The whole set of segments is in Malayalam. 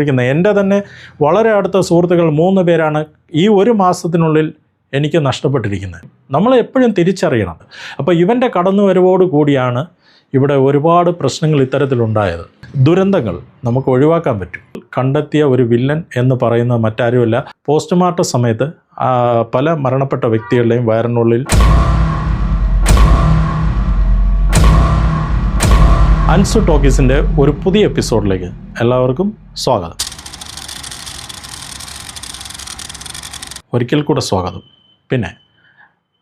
ഇരിക്കുന്നത്. എന്റെ തന്നെ വളരെ അടുത്ത സുഹൃത്തുക്കൾ മൂന്ന് പേരാണ് ഈ ഒരു മാസത്തിനുള്ളിൽ എനിക്ക് നഷ്ടപ്പെട്ടിരിക്കുന്നത്. നമ്മൾ എപ്പോഴും തിരിച്ചറിയണം. അപ്പോൾ ഇവന്റെ കടന്നുവരവോട് കൂടിയാണ് ഇവിടെ ഒരുപാട് പ്രശ്നങ്ങൾ ഇത്തരത്തിലുണ്ടായത്. ദുരന്തങ്ങൾ നമുക്ക് ഒഴിവാക്കാൻ പറ്റും. കണ്ടെത്തിയ ഒരു വില്ലൻ എന്ന് പറയുന്ന മറ്റാരുമല്ല. പോസ്റ്റ്മോർട്ടം സമയത്ത് പല മരണപ്പെട്ട വ്യക്തികളുടെയും വയറിനുള്ളിൽ അൻസു ടോക്കീസിന്റെ ഒരു പുതിയ എപ്പിസോഡിലേക്ക് എല്ലാവർക്കും സ്വാഗതം. ഒരിക്കൽ കൂടെ സ്വാഗതം. പിന്നെ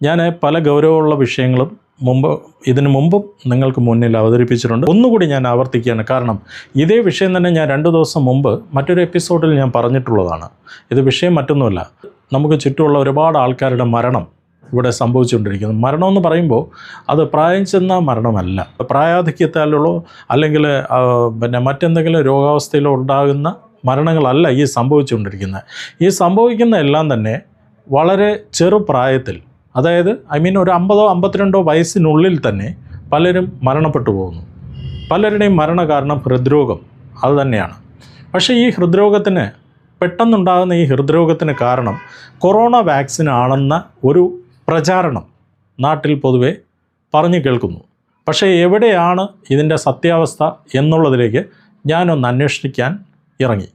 ഞാൻ പല ഗൗരവമുള്ള വിഷയങ്ങളും മുമ്പ് ഇതിനു മുമ്പും നിങ്ങൾക്ക് മുന്നിൽ അവതരിപ്പിച്ചിട്ടുണ്ട്. ഒന്നുകൂടി ഞാൻ ആവർത്തിക്കുകയാണ്. കാരണം ഇതേ വിഷയം തന്നെ ഞാൻ രണ്ട് ദിവസം മുമ്പ് മറ്റൊരു എപ്പിസോഡിൽ ഞാൻ പറഞ്ഞിട്ടുള്ളതാണ്. ഇത് വിഷയം മറ്റൊന്നുമല്ല. നമുക്ക് ചുറ്റുമുള്ള ഒരുപാട് ആൾക്കാരുടെ മരണം ഇവിടെ സംഭവിച്ചുകൊണ്ടിരിക്കുന്നത് മരണം എന്ന് പറയുമ്പോൾ അത് പ്രായം ചെന്ന മരണമല്ല. പ്രായാധിക്യത്താലുള്ള അല്ലെങ്കിൽ പിന്നെ മറ്റെന്തെങ്കിലും രോഗാവസ്ഥയിലോ ഉണ്ടാകുന്ന മരണങ്ങളല്ല ഈ സംഭവിച്ചുകൊണ്ടിരിക്കുന്നത്. ഈ സംഭവിക്കുന്ന എല്ലാം തന്നെ വളരെ ചെറുപ്രായത്തിൽ അതായത് ഐ മീൻ ഒരു അമ്പതോ അമ്പത്തിരണ്ടോ വയസ്സിനുള്ളിൽ തന്നെ പലരും മരണപ്പെട്ടു പോകുന്നു. പലരുടെയും മരണ കാരണം ഹൃദ്രോഗം അത് തന്നെയാണ്. പക്ഷേ ഈ ഹൃദ്രോഗത്തിന് പെട്ടെന്നുണ്ടാകുന്ന ഈ ഹൃദ്രോഗത്തിന് കാരണം കൊറോണ വാക്സിൻ ആണെന്ന ഒരു പ്രചാരണം നാട്ടിൽ പൊതുവെ പറഞ്ഞു കേൾക്കുന്നു. പക്ഷേ എവിടെയാണ് ഇതിന്റെ സത്യാവസ്ഥ എന്നുള്ളതിലേക്ക് ഞാനൊന്ന് അന്വേഷിക്കാൻ ഇറങ്ങി.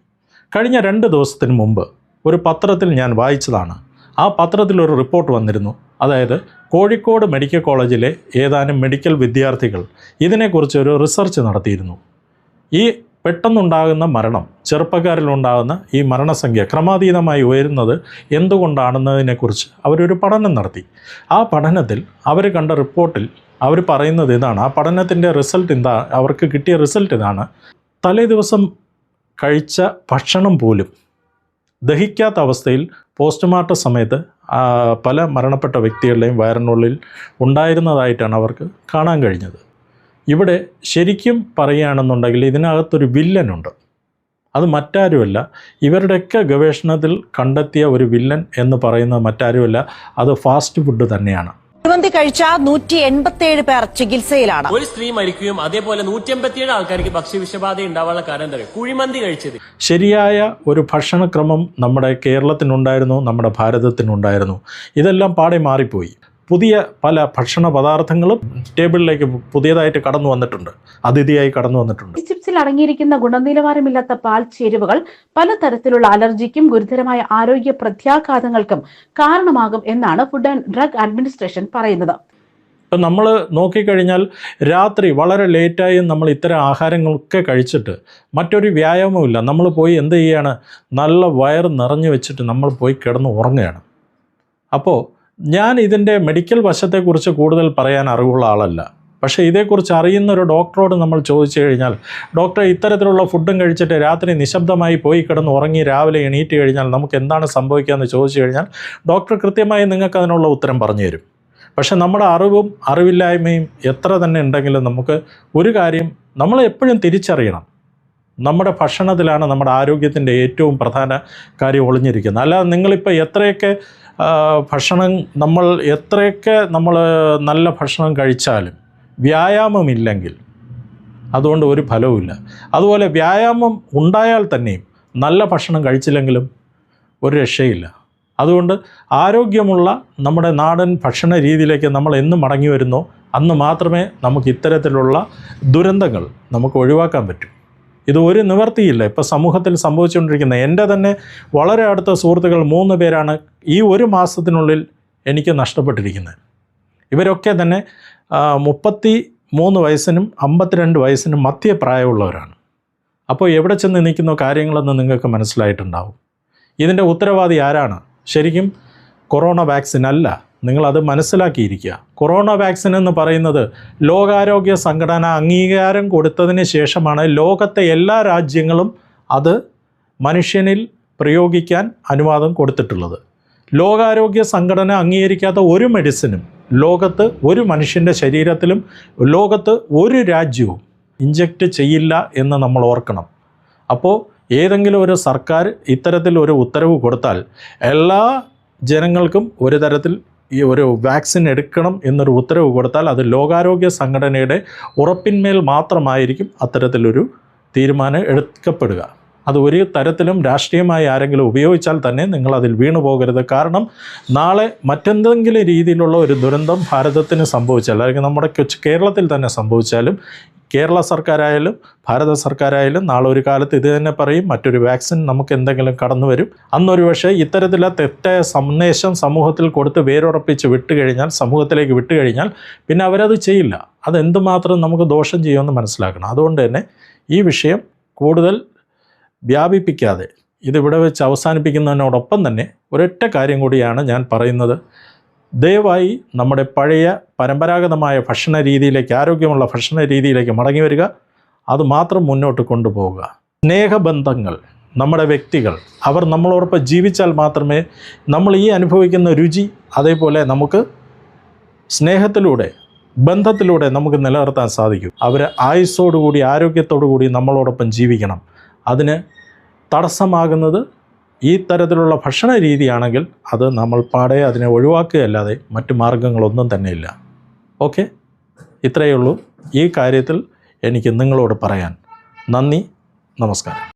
കഴിഞ്ഞ രണ്ട് ദിവസത്തിന് മുമ്പ് ഒരു പത്രത്തിൽ ഞാൻ വായിച്ചതാണ്. ആ പത്രത്തിൽ ഒരു റിപ്പോർട്ട് വന്നിരുന്നു. അതായത് കോഴിക്കോട് മെഡിക്കൽ കോളേജിലെ ഏതാനും മെഡിക്കൽ വിദ്യാർത്ഥികൾ ഇതിനെക്കുറിച്ച് ഒരു റിസർച്ച് നടത്തിയിരുന്നു. ഈ പെട്ടെന്നുണ്ടാകുന്ന മരണം ചെറുപ്പക്കാരിലുണ്ടാകുന്ന ഈ മരണസംഖ്യ ക്രമാതീതമായി ഉയരുന്നത് എന്തുകൊണ്ടാണെന്നതിനെക്കുറിച്ച് അവരൊരു പഠനം നടത്തി. ആ പഠനത്തിൽ അവർ കണ്ട റിപ്പോർട്ടിൽ അവർ പറയുന്നത് ഇതാണ്. ആ പഠനത്തിന്റെ റിസൾട്ട് എന്താ? അവർക്ക് കിട്ടിയ റിസൾട്ട് ഇതാണ്. തലേ ദിവസം കഴിച്ച ഭക്ഷണം പോലും ദഹിക്കാത്ത അവസ്ഥയിൽ പോസ്റ്റ്മോർട്ടം സമയത്ത് പല മരണപ്പെട്ട വ്യക്തികളുടെയും വയറിനുള്ളിൽ ഉണ്ടായിരുന്നതായിട്ടാണ് അവർക്ക് കാണാൻ കഴിഞ്ഞത്. ഇവിടെ ശരിക്കും പറയുകയാണെന്നുണ്ടെങ്കിൽ ഇതിനകത്തൊരു വില്ലനുണ്ട്. അത് മറ്റാരുമല്ല. ഇവരുടെയൊക്കെ ഗവേഷണത്തിൽ കണ്ടെത്തിയ ഒരു വില്ലൻ എന്ന് പറയുന്നത് മറ്റാരുമല്ല. അത് ഫാസ്റ്റ് ഫുഡ് തന്നെയാണ്. കുഴിമന്തി കഴിച്ച നൂറ്റി എൺപത്തിയേഴ് പേർ ചികിത്സയിലാണ്. ഒരു സ്ത്രീ മരിക്കുകയും അതേപോലെ നൂറ്റി അമ്പത്തിയേഴ് ആൾക്കാർക്ക് ഭക്ഷ്യവിഷബാധ ഉണ്ടാവാനുള്ള കാരണം എന്താ കുഴിമന്തി കഴിച്ചത്. ശരിയായ ഒരു ഭക്ഷണക്രമം നമ്മുടെ കേരളത്തിനുണ്ടായിരുന്നു നമ്മുടെ ഭാരതത്തിനുണ്ടായിരുന്നു. ഇതെല്ലാം പാടെ മാറിപ്പോയി. പുതിയ പല ഭക്ഷണ പദാർത്ഥങ്ങളും ടേബിളിലേക്ക് പുതിയതായിട്ട് കടന്നു വന്നിട്ടുണ്ട്. അതിഥിയായി കടന്നു വന്നിട്ടുണ്ട്. ചിപ്സിൽ അടങ്ങിയിരിക്കുന്ന ഗുണനിലവാരമില്ലാത്ത പാൽ ചേരുവകൾ പലതരത്തിലുള്ള അലർജിക്കും ഗുരുതരമായ ആരോഗ്യ പ്രത്യാഘാതങ്ങൾക്കും കാരണമാകും എന്നാണ് ഫുഡ് ആൻഡ് ഡ്രഗ് അഡ്മിനിസ്ട്രേഷൻ പറയുന്നത്. ഇപ്പം നമ്മൾ നോക്കിക്കഴിഞ്ഞാൽ രാത്രി വളരെ ലേറ്റായും നമ്മൾ ഇത്തരം ആഹാരങ്ങളൊക്കെ കഴിച്ചിട്ട് മറ്റൊരു വ്യായാമമില്ല നമ്മൾ പോയി എന്ത് ചെയ്യാണ്? നല്ല വയർ നിറഞ്ഞു വെച്ചിട്ട് നമ്മൾ പോയി കിടന്ന് ഉറങ്ങുകയാണ്. അപ്പോൾ ഞാൻ ഇതിന്റെ മെഡിക്കൽ വശത്തെക്കുറിച്ച് കൂടുതൽ പറയാൻ അറിവുള്ള ആളല്ല. പക്ഷേ ഇതേക്കുറിച്ച് അറിയുന്ന ഒരു ഡോക്ടറോട് നമ്മൾ ചോദിച്ചു കഴിഞ്ഞാൽ ഡോക്ടറെ ഇത്തരത്തിലുള്ള ഫുഡും കഴിച്ചിട്ട് രാത്രി നിശബ്ദമായി പോയി കിടന്ന് ഉറങ്ങി രാവിലെ എണീറ്റ് കഴിഞ്ഞാൽ നമുക്ക് എന്താണ് സംഭവിക്കുക എന്ന് ചോദിച്ചു കഴിഞ്ഞാൽ ഡോക്ടർ കൃത്യമായി നിങ്ങൾക്ക് അതിനുള്ള ഉത്തരം പറഞ്ഞു തരും. പക്ഷെ നമ്മുടെ അറിവും അറിവില്ലായ്മയും എത്ര തന്നെ ഉണ്ടെങ്കിലും നമുക്ക് ഒരു കാര്യം നമ്മൾ എപ്പോഴും തിരിച്ചറിയണം. നമ്മുടെ ഭക്ഷണത്തിലാണ് നമ്മുടെ ആരോഗ്യത്തിന്റെ ഏറ്റവും പ്രധാന കാര്യം ഒളിഞ്ഞിരിക്കുന്നത്. അല്ലാതെ നിങ്ങളിപ്പോൾ എത്രയൊക്കെ ഭക്ഷണം നമ്മൾ എത്രയൊക്കെ നമ്മൾ നല്ല ഭക്ഷണം കഴിച്ചാലും വ്യായാമമില്ലെങ്കിൽ അതുകൊണ്ട് ഒരു ഫലവുമില്ല. അതുപോലെ വ്യായാമം ഉണ്ടായാൽ തന്നെയും നല്ല ഭക്ഷണം കഴിച്ചില്ലെങ്കിലും ഒരു രക്ഷയില്ല. അതുകൊണ്ട് ആരോഗ്യമുള്ള നമ്മുടെ നാടൻ ഭക്ഷണ രീതിയിലേക്ക് നമ്മൾ എന്ന് മടങ്ങി വരുന്നോ അന്ന് മാത്രമേ നമുക്ക് ഇത്തരത്തിലുള്ള ദുരന്തങ്ങൾ നമുക്ക് ഒഴിവാക്കാൻ പറ്റൂ. ഇത് ഒരു നിവർത്തിയില്ല. ഇപ്പോൾ സമൂഹത്തിൽ സംഭവിച്ചുകൊണ്ടിരിക്കുന്ന എന്റെ തന്നെ വളരെ അടുത്ത സുഹൃത്തുക്കൾ മൂന്ന് പേരാണ് ഈ ഒരു മാസത്തിനുള്ളിൽ എനിക്ക് നഷ്ടപ്പെട്ടിരിക്കുന്നത്. ഇവരൊക്കെ തന്നെ മുപ്പത്തി മൂന്ന് വയസ്സിനും അമ്പത്തിരണ്ട് വയസ്സിനും മധ്യപ്രായമുള്ളവരാണ് അപ്പോൾ എവിടെ ചെന്ന് നിൽക്കുന്ന കാര്യങ്ങളെന്ന് നിങ്ങൾക്ക് മനസ്സിലായിട്ടുണ്ടാവും. ഇതിന്റെ ഉത്തരവാദി ആരാണ്? ശരിക്കും കൊറോണ വാക്സിൻ അല്ല. നിങ്ങളത് മനസ്സിലാക്കിയിരിക്കുക. കൊറോണ വാക്സിൻ എന്ന് പറയുന്നത് ലോകാരോഗ്യ സംഘടന അംഗീകാരം കൊടുത്തതിന് ശേഷമാണ് ലോകത്തെ എല്ലാ രാജ്യങ്ങളും അത് മനുഷ്യനിൽ പ്രയോഗിക്കാൻ അനുവാദം കൊടുത്തിട്ടുള്ളത്. ലോകാരോഗ്യ സംഘടന അംഗീകരിക്കാത്ത ഒരു മെഡിസിനും ലോകത്ത് ഒരു മനുഷ്യന്റെ ശരീരത്തിലും ലോകത്ത് ഒരു രാജ്യവും ഇഞ്ചക്റ്റ് ചെയ്യില്ല എന്ന് നമ്മൾ ഓർക്കണം. അപ്പോൾ ഏതെങ്കിലും ഒരു സർക്കാർ ഇത്തരത്തിൽ ഒരു ഉത്തരവ് കൊടുത്താൽ എല്ലാ ജനങ്ങൾക്കും ഒരു തരത്തിൽ ഈ ഒരു വാക്സിൻ എടുക്കണം എന്നൊരു ഉത്തരവ് കൊടുത്താൽ അത് ലോകാരോഗ്യ സംഘടനയുടെ ഉറപ്പിന്മേൽ മാത്രമായിരിക്കും അത്തരത്തിലൊരു തീരുമാനം എടുക്കപ്പെടുക. അത് ഒരു തരത്തിലും രാഷ്ട്രീയമായി ആരെങ്കിലും ഉപയോഗിച്ചാൽ തന്നെ നിങ്ങൾ അതിൽ വീണു പോകരുത്. കാരണം നാളെ മറ്റെന്തെങ്കിലും രീതിയിലുള്ള ഒരു ദുരന്തം ഭാരതത്തിന് സംഭവിച്ചാൽ അല്ലെങ്കിൽ നമ്മുടെ കേരളത്തിൽ തന്നെ സംഭവിച്ചാലും കേരള സർക്കാരായാലും ഭാരത സർക്കാരായാലും നാളെ ഒരു കാലത്ത് ഇത് തന്നെ പറയും മറ്റൊരു വാക്സിൻ നമുക്ക് എന്തെങ്കിലും കടന്നു വരും. അന്നൊരു പക്ഷേ ഇത്തരത്തിലെ തെറ്റായ സന്ദേശം സമൂഹത്തിൽ കൊടുത്ത് വേരുറപ്പിച്ച് വിട്ടുകഴിഞ്ഞാൽ സമൂഹത്തിലേക്ക് വിട്ടുകഴിഞ്ഞാൽ പിന്നെ അവരത് ചെയ്യില്ല. അതെന്തുമാത്രം നമുക്ക് ദോഷം ചെയ്യുമെന്ന് മനസ്സിലാക്കണം. അതുകൊണ്ട് തന്നെ ഈ വിഷയം കൂടുതൽ വ്യാപിപ്പിക്കാതെ ഇതിവിടെ വെച്ച് അവസാനിപ്പിക്കുന്നതിനോടൊപ്പം തന്നെ ഒരൊറ്റ കാര്യം കൂടിയാണ് ഞാൻ പറയുന്നത്. ദയവായി നമ്മുടെ പഴയ പരമ്പരാഗതമായ ഭക്ഷണ രീതിയിലേക്ക് ആരോഗ്യമുള്ള ഭക്ഷണ രീതിയിലേക്ക് മടങ്ങി വരിക. അത് മാത്രം മുന്നോട്ട് കൊണ്ടുപോവുക. സ്നേഹബന്ധങ്ങൾ നമ്മുടെ വ്യക്തികൾ അവർ നമ്മളോടൊപ്പം ജീവിച്ചാൽ മാത്രമേ നമ്മൾ ഈ അനുഭവിക്കുന്ന രുചി അതേപോലെ നമുക്ക് സ്നേഹത്തിലൂടെ ബന്ധത്തിലൂടെ നമുക്ക് നിലനിർത്താൻ സാധിക്കും. അവർ ആയുസ്സോടുകൂടി ആരോഗ്യത്തോടുകൂടി നമ്മളോടൊപ്പം ജീവിക്കണം. അതിന് തടസ്സമാകുന്നത് ഈ തരത്തിലുള്ള ഭക്ഷണ രീതിയാണെങ്കിൽ അത് നമ്മൾ പാടെ അതിനെ ഒഴിവാക്കുകയല്ലാതെ മറ്റു മാർഗങ്ങളൊന്നും തന്നെയില്ല. ഓക്കെ? ഇത്രയേ ഉള്ളൂ. ഈ കാര്യത്തിൽ എനിക്ക് നിങ്ങളോട് പറയാൻ നന്ദി. നമസ്കാരം.